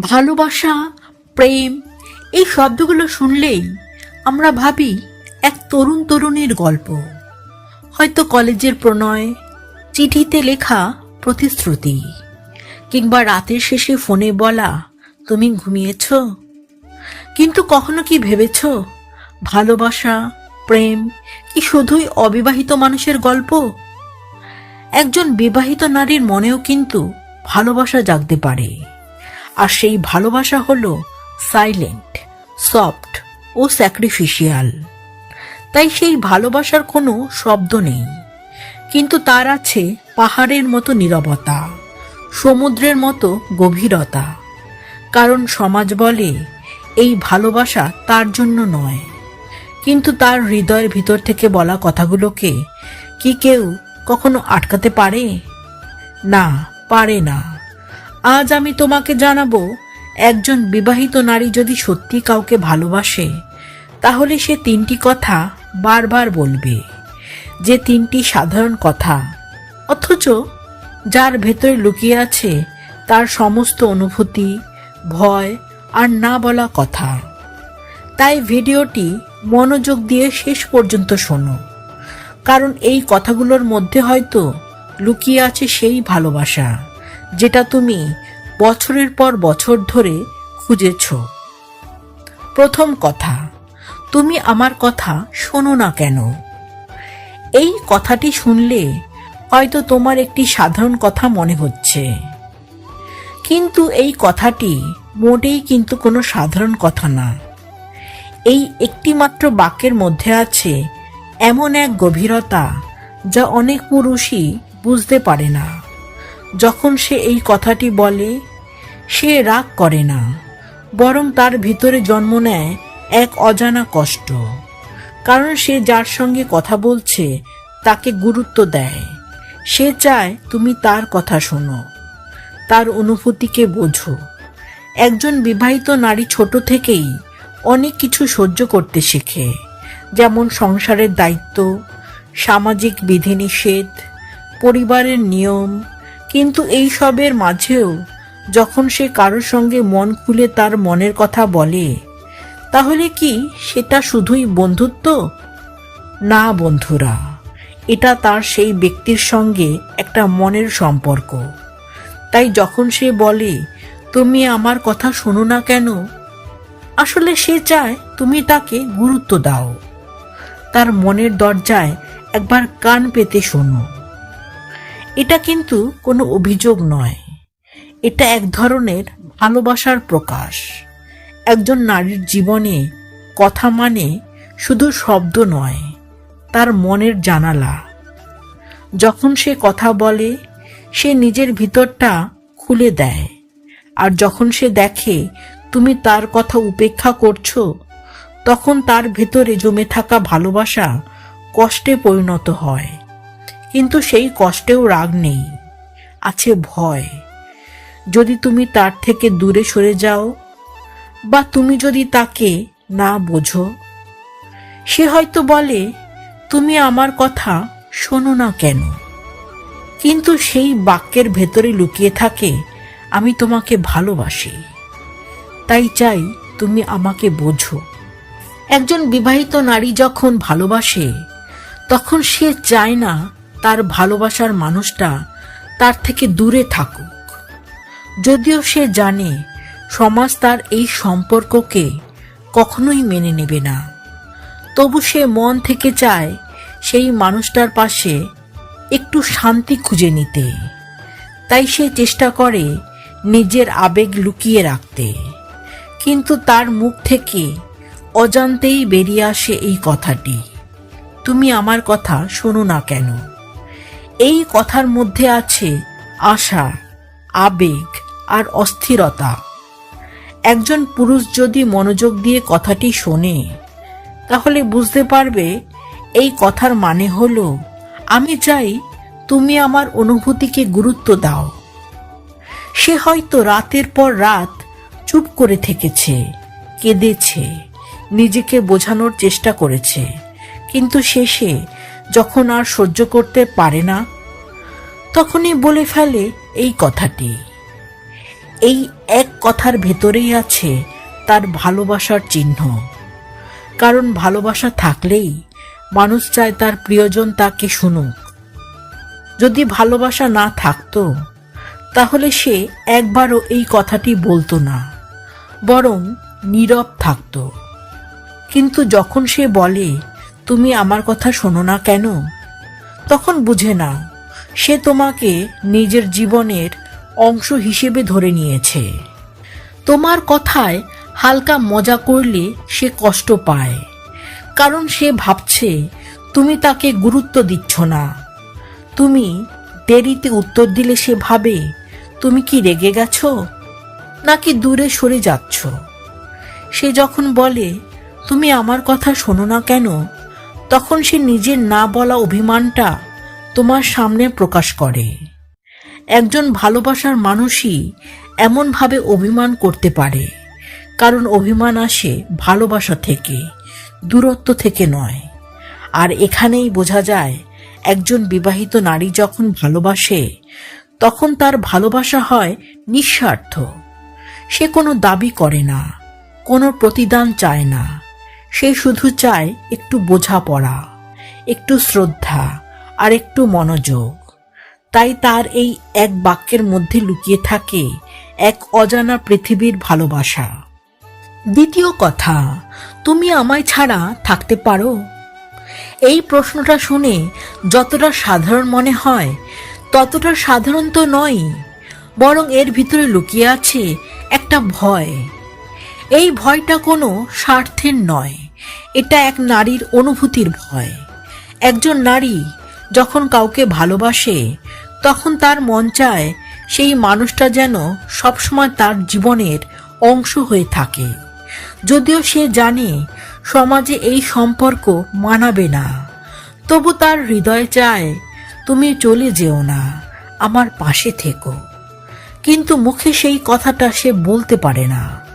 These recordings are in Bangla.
ভালোবাসা, প্রেম, এই শব্দগুলো শুনলেই আমরা ভাবি এক তরুণ তরুণীর গল্প। হয়তো কলেজের প্রণয়, চিঠিতে লেখা প্রতিশ্রুতি, কিংবা রাতের শেষে ফোনে বলা, তুমি ঘুমিয়েছ? কিন্তু কখনো কি ভেবেছ, ভালোবাসা, প্রেম কি শুধুই অবিবাহিত মানুষের গল্প? একজন বিবাহিত নারীর মনেও কিন্তু ভালোবাসা জাগতে পারে। আর সেই ভালোবাসা হল সাইলেন্ট সফট ও স্যাক্রিফিশিয়াল তাই সেই ভালোবাসার কোনো শব্দ নেই। কিন্তু তার আছে পাহাড়ের মতো নীরবতা, সমুদ্রের মতো গভীরতা। কারণ সমাজ বলে, এই ভালোবাসা তার জন্য নয়। কিন্তু তার হৃদয়ের ভিতর থেকে বলা কথাগুলোকে কি কেউ কখনো আটকাতে পারে? না পারে না। আজ আমি তোমাকে জানাব, একজন বিবাহিত নারী যদি সত্যি কাউকে ভালোবাসে, তাহলে সে তিনটি কথা বারবার বলবে। যে তিনটি সাধারণ কথা, অথচ যার ভেতরে লুকিয়ে আছে তার সমস্ত অনুভূতি, ভয় আর না বলা কথা। তাই ভিডিওটি মনোযোগ দিয়ে শেষ পর্যন্ত শোনো, কারণ এই কথাগুলোর মধ্যে হয়তো লুকিয়ে আছে সেই ভালোবাসা। যেটা তুমি বছরের পর বছর ধরে খুঁজেছ। প্রথম কথা, তুমি আমার কথা শোনো না কেন? এই কথাটি শুনলে হয়তো তোমার একটি সাধারণ কথা মনে হচ্ছে। কিন্তু এই কথাটি মোটেই কিন্তু কোনো সাধারণ কথা না। এই একটিমাত্র বাক্যের মধ্যে আছে এমন এক গভীরতা যা অনেক পুরুষই বুঝতে পারে না। যখন সে এই কথাটি বলে, সে রাগ করে না, বরং তার ভিতরে জন্ম নেয় এক অজানা কষ্ট। কারণ সে যার সঙ্গে কথা বলছে, তাকে গুরুত্ব দেয়। সে চায় তুমি তার কথা শোনো, তার অনুভূতিকে বোঝো। একজন বিবাহিত নারী ছোট থেকেই অনেক কিছু সহ্য করতে শেখে, যেমন সংসারের দায়িত্ব, সামাজিক বিধিনিষেধ, পরিবারের নিয়ম কিন্তু এই সবের মাঝেও যখন সে কারোর সঙ্গে মন খুলে তার মনের কথা বলে, তাহলে কি সেটা শুধুই বন্ধুত্ব? না, বন্ধুরা, এটা তার সেই ব্যক্তির সঙ্গে একটা মনের সম্পর্ক। তাই যখন সে বলে, তুমি আমার কথা শোনো না কেন? আসলে সে চায় তুমি তাকে গুরুত্ব দাও। তার মনের দরজায় একবার কান পেতে শোনো। এটা কিন্তু কোনো অভিযোগ নয়। এটা এক ধরনের ভালোবাসার প্রকাশ। একজন নারীর জীবনে কথা মানে শুধু শব্দ নয়, তার মনের জানালা। যখন সে কথা বলে, সে নিজের ভিতরটা খুলে দেয়। আর যখন সে দেখে তুমি তার কথা উপেক্ষা করছ, তখন তার ভেতরে জমে থাকা ভালোবাসা কষ্টে পরিণত হয়। কিন্তু সেই কষ্টেও রাগ নেই, আছে ভয়। যদি তুমি তার থেকে দূরে সরে যাও, বা তুমি যদি তাকে না বোঝো, সে হয়তো বলে, তুমি আমার কথা শোনো না কেন? কিন্তু সেই বাক্যের ভেতরে লুকিয়ে থাকে, আমি তোমাকে ভালোবাসি, তাই চাই তুমি আমাকে বোঝো। একজন বিবাহিত নারী যখন ভালোবাসে, তখন সে চায় না তার ভালোবাসার মানুষটা তার থেকে দূরে থাকুক। যদিও সে জানে সমাজ তার এই সম্পর্ককে কখনোই মেনে নেবে না। তবু সে মন থেকে চায় সেই মানুষটার পাশে একটু শান্তি খুঁজে নিতে। তাই সে চেষ্টা করে নিজের আবেগ লুকিয়ে রাখতে। কিন্তু তার মুখ থেকে অজান্তেই বেরিয়ে আসে এই কথাটি। তুমি আমার কথা শোনো না কেন? এই কথার মধ্যে আছে আশা, আবেগ আর অস্থিরতা। একজন পুরুষ যদি মনোযোগ দিয়ে কথাটি শোনে, তাহলে বুঝতে পারবে এই কথার মানে হলো, আমি চাই তুমি আমার অনুভূতিকে গুরুত্ব দাও। সে হয়তো রাতের পর রাত চুপ করে থেকেছে, কেঁদেছে, নিজেকে বোঝানোর চেষ্টা করেছে, কিন্তু শেষে যখন আর সহ্য করতে পারে না, তখনই বলে ফেলে এই কথাটি। এই এক কথার ভেতরেই আছে তার ভালোবাসার চিহ্ন। কারণ ভালোবাসা থাকলেই মানুষ চায় তার প্রিয়জন তাকে শুনুক। যদি ভালোবাসা না থাকতো, তাহলে সে একবারও এই কথাটি বলতো না, বরং নীরব থাকত। কিন্তু যখন সে বলে তুমি আমার কথা শোনো না কেন? তখন বুঝে নাও, সে তোমাকে নিজের জীবনের অংশ হিসেবে ধরে নিয়েছে। তোমার কথায় হালকা মজা করলে সে কষ্ট পায়, কারণ সে ভাবছে তুমি তাকে গুরুত্ব দিচ্ছ না। তুমি দেরিতে উত্তর দিলে সে ভাবে, তুমি কি রেগে গেছো? নাকি দূরে সরে যাচ্ছ? সে যখন বলে, তুমি আমার কথা শোনো না কেন? তখন সে নিজের না বলা অভিমানটা তোমার সামনে প্রকাশ করে। একজন ভালোবাসার মানুষই এমনভাবে অভিমান করতে পারে, কারণ অভিমান আসে ভালোবাসা থেকে, দূরত্ব থেকে নয়। আর এখানেই বোঝা যায়, একজন বিবাহিত নারী যখন ভালোবাসে, তখন তার ভালোবাসা হয় নিঃস্বার্থ। সে কোনো দাবি করে না, কোনো প্রতিদান চায় না। সে শুধু চায় একটু বোঝাপড়া, একটু শ্রদ্ধা আর একটু মনোযোগ। তাই তার এই এক বাক্যের মধ্যে লুকিয়ে থাকে এক অজানা পৃথিবীর ভালোবাসা। দ্বিতীয় কথা, তুমি আমায় ছাড়া থাকতে পারো? এই প্রশ্নটা শুনে যতটা সাধারণ মনে হয়, ততটা সাধারণ তো নয়, বরং এর ভিতরে লুকিয়ে আছে একটা ভয়। এই ভয়টা কোনো স্বার্থের নয়। এটা এক নারীর অনুভূতির ভয়। একজন নারী যখন কাউকে ভালোবাসে, তখন তার মন চায় সেই মানুষটা যেন সবসময় তার জীবনের অংশ হয়ে থাকে। যদিও সে জানে সমাজে এই সম্পর্ক মানাবে না, তবু তার হৃদয় চায়, তুমি চলে যেও না, আমার পাশে থেকো। কিন্তু মুখে সেই কথাটা সে বলতে পারে না।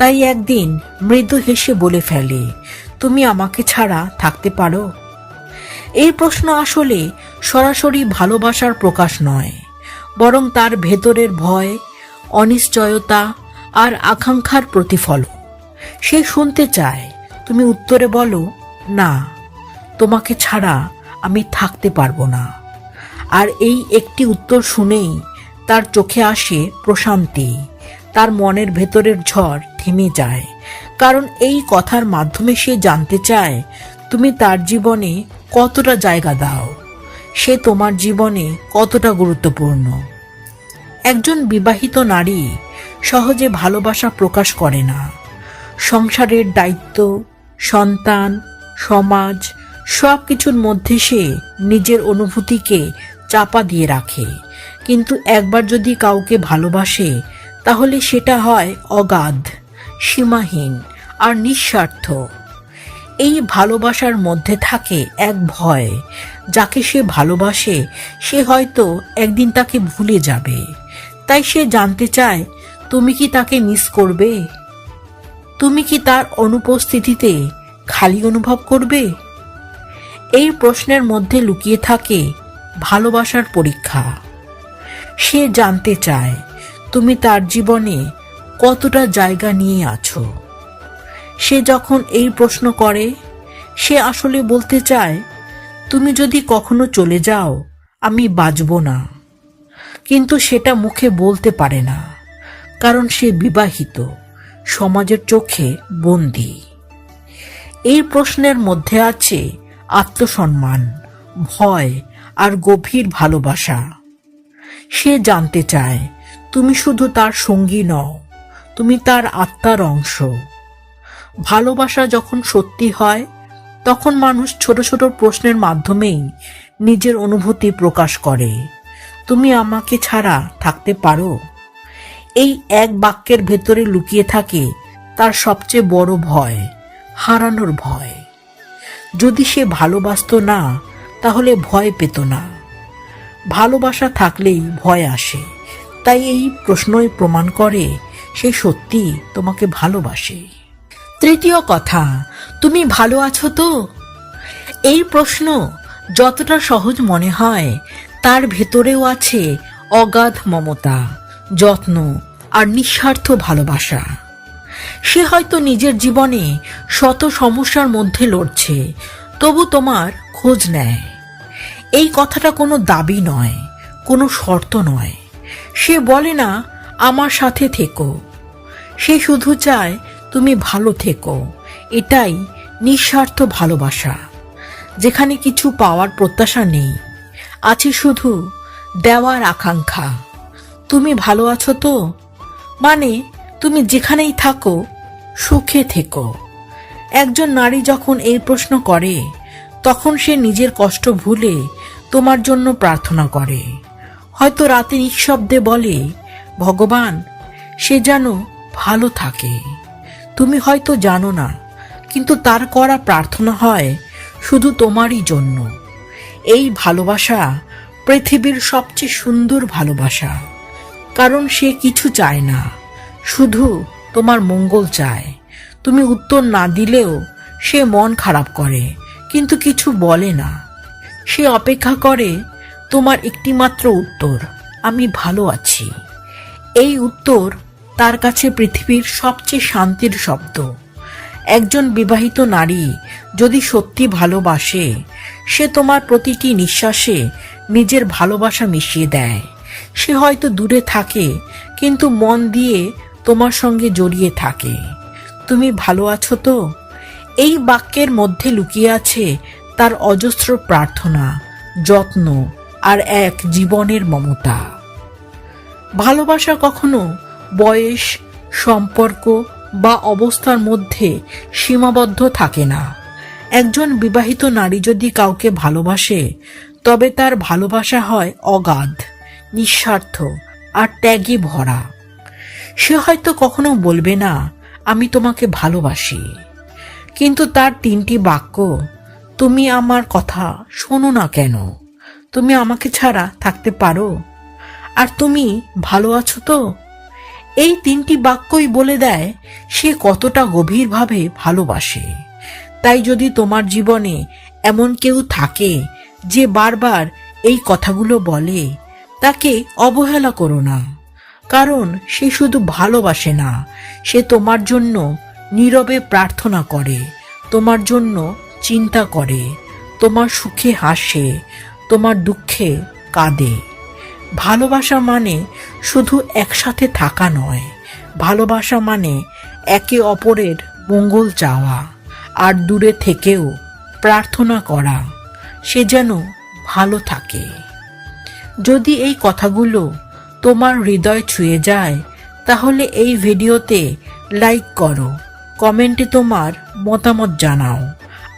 তাই একদিন মৃদু হেসে বলে ফেলে, তুমি আমাকে ছাড়া থাকতে পারো? এই প্রশ্ন আসলে সরাসরি ভালোবাসার প্রকাশ নয়, বরং তার ভেতরের ভয়, অনিশ্চয়তা আর আকাঙ্ক্ষার প্রতিফলন। সে শুনতে চায়, তুমি উত্তরে বলো, না, তোমাকে ছাড়া আমি থাকতে পারব না। আর এই একটি উত্তর শুনেই তার চোখে আসে প্রশান্তি, তার মনের ভেতরের ঝড় থেমে যায়। কারণ এই কথার মাধ্যমে সে জানতে চায়, তুমি তার জীবনে কতটা জায়গা দাও? সে তোমার জীবনে কতটা গুরুত্বপূর্ণ? একজন বিবাহিত নারী সহজে ভালোবাসা প্রকাশ করে না। সংসারের দায়িত্ব, সন্তান, সমাজ সব কিছুর মধ্যে সে নিজের অনুভূতিকে চাপা দিয়ে রাখে। কিন্তু একবার যদি কাউকে ভালোবাসে, তাহলে সেটা হয় অগাধ। সীমাহীন আর নিঃস্বার্থ। এই ভালোবাসার মধ্যে থাকে এক ভয়, যাকে সে ভালোবাসে, সে হয়তো একদিন তাকে ভুলে যাবে। তাই সে জানতে চায়, তুমি কি তাকে মিস করবে? তুমি কি তার অনুপস্থিতিতে খালি অনুভব করবে? এই প্রশ্নের মধ্যে লুকিয়ে থাকে ভালোবাসার পরীক্ষা। সে জানতে চায়, তুমি তার জীবনে কতটা জায়গা নিয়ে আছো? সে যখন এই প্রশ্ন করে, সে আসলে বলতে চায়, তুমি যদি কখনো চলে যাও, আমি বাঁচব না। কিন্তু সেটা মুখে বলতে পারে না, কারণ সে বিবাহিত, সমাজের চোখে বন্দী। এই প্রশ্নের মধ্যে আছে আত্মসম্মান, ভয় আর গভীর ভালোবাসা। সে জানতে চায়, তুমি শুধু তার সঙ্গী নও তুমি তার আত্মার অংশ। ভালোবাসা যখন সত্যি হয়, তখন মানুষ ছোট ছোট প্রশ্নের মাধ্যমেই নিজের অনুভূতি প্রকাশ করে। তুমি আমাকে ছাড়া থাকতে পারো? এই এক বাক্যের ভেতরে লুকিয়ে থাকে তার সবচেয়ে বড় ভয়, হারানোর ভয়। যদি সে ভালোবাসত না, তাহলে ভয় পেত না। ভালোবাসা থাকলেই ভয় আসে, তাই এই প্রশ্নই প্রমাণ করে সে সত্যি তোমাকে ভালোবাসে। তৃতীয় কথা, তুমি ভালো আছো তো? এই প্রশ্ন যতটা সহজ মনে হয়, তার ভেতরেও আছে অগাধ মমতা, যত্ন আর নিঃস্বার্থ ভালোবাসা। সে হয়তো নিজের জীবনে শত সমস্যার মধ্যে লড়ছে, তবু তোমার খোঁজ নেয়। এই কথাটা কোনো দাবি নয়, কোনো শর্ত নয়। সে বলে না আমার সাথে থেকো। সে শুধু চায় তুমি ভালো থেকো। এটাই নিঃস্বার্থ ভালোবাসা। যেখানে কিছু পাওয়ার প্রত্যাশা নেই। আছে শুধু দেওয়ার আকাঙ্ক্ষা। তুমি ভালো আছো তো? মানে তুমি যেখানেই থাকো, সুখে থেকো। একজন নারী যখন এই প্রশ্ন করে, তখন সে নিজের কষ্ট ভুলে তোমার জন্য প্রার্থনা করে। হয়তো রাতে নিঃশব্দে বলে ভগবান, সে যেন ভালো থাকে। তুমি হয়তো জানো না, কিন্তু তার করা প্রার্থনা হয় শুধু তোমারই জন্য। এই ভালোবাসা পৃথিবীর সবচেয়ে সুন্দর ভালোবাসা। কারণ সে কিছু চায় না, শুধু তোমার মঙ্গল চায়। তুমি উত্তর না দিলেও সে মন খারাপ করে, কিন্তু কিছু বলে না। সে অপেক্ষা করে, তোমার একটিমাত্র উত্তর, আমি ভালো আছি। এই উত্তর তার কাছে পৃথিবীর সবচেয়ে শান্তির শব্দ। একজন বিবাহিত নারী যদি সত্যি ভালোবাসে, সে তোমার প্রতিটি নিঃশ্বাসে নিজের ভালোবাসা মিশিয়ে দেয়। সে হয়তো দূরে থাকে, কিন্তু মন দিয়ে তোমার সঙ্গে জড়িয়ে থাকে। তুমি ভালো আছো তো? এই বাক্যের মধ্যে লুকিয়ে আছে তার অজস্র প্রার্থনা, যত্ন আর এক জীবনের মমতা। ভালোবাসা কখনো বয়স, সম্পর্ক বা অবস্থার মধ্যে সীমাবদ্ধ থাকে না। একজন বিবাহিত নারী যদি কাউকে ভালোবাসে, তবে তার ভালোবাসা হয় অগাধ, নিঃস্বার্থ আর ত্যাগে ভরা। সে হয়তো কখনো বলবে, না, আমি তোমাকে ভালোবাসি। কিন্তু তার তিনটি বাক্য, তুমি আমার কথা শোনো না কেন? তুমি আমাকে ছাড়া থাকতে পারো? আর তুমি ভালো আছো তো? এই তিনটি বাক্যই বলে দেয় সে কতটা গভীরভাবে ভালোবাসে। তাই যদি তোমার জীবনে এমন কেউ থাকে যে বারবার এই কথাগুলো বলে, তাকে অবহেলা করো না। কারণ সে শুধু ভালোবাসে না, সে তোমার জন্য নীরবে প্রার্থনা করে, তোমার জন্য চিন্তা করে, তোমার সুখে হাসে, তোমার দুঃখে কাঁদে। ভালোবাসা মানে শুধু একসাথে থাকা নয়। ভালোবাসা মানে একে অপরের মঙ্গল চাওয়া আর দূরে থেকেও প্রার্থনা করা, সে যেন ভালো থাকে। যদি এই কথাগুলো তোমার হৃদয় ছুঁয়ে যায়, তাহলে এই ভিডিওতে লাইক করো, কমেন্টে তোমার মতামত জানাও,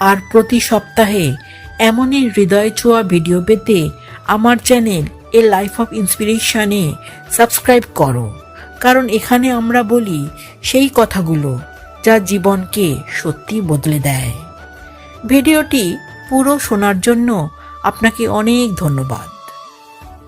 আর প্রতি সপ্তাহে এমনই হৃদয় ছোঁয়া ভিডিও পেতে আমার চ্যানেল এ লাইফ অফ ইন্সপিরেশনে সাবস্ক্রাইব করো। কারণ এখানে আমরা বলি সেই কথাগুলো যা জীবনকে সত্যি বদলে দেয়। ভিডিওটি পুরো শোনার জন্য আপনাকে অনেক ধন্যবাদ।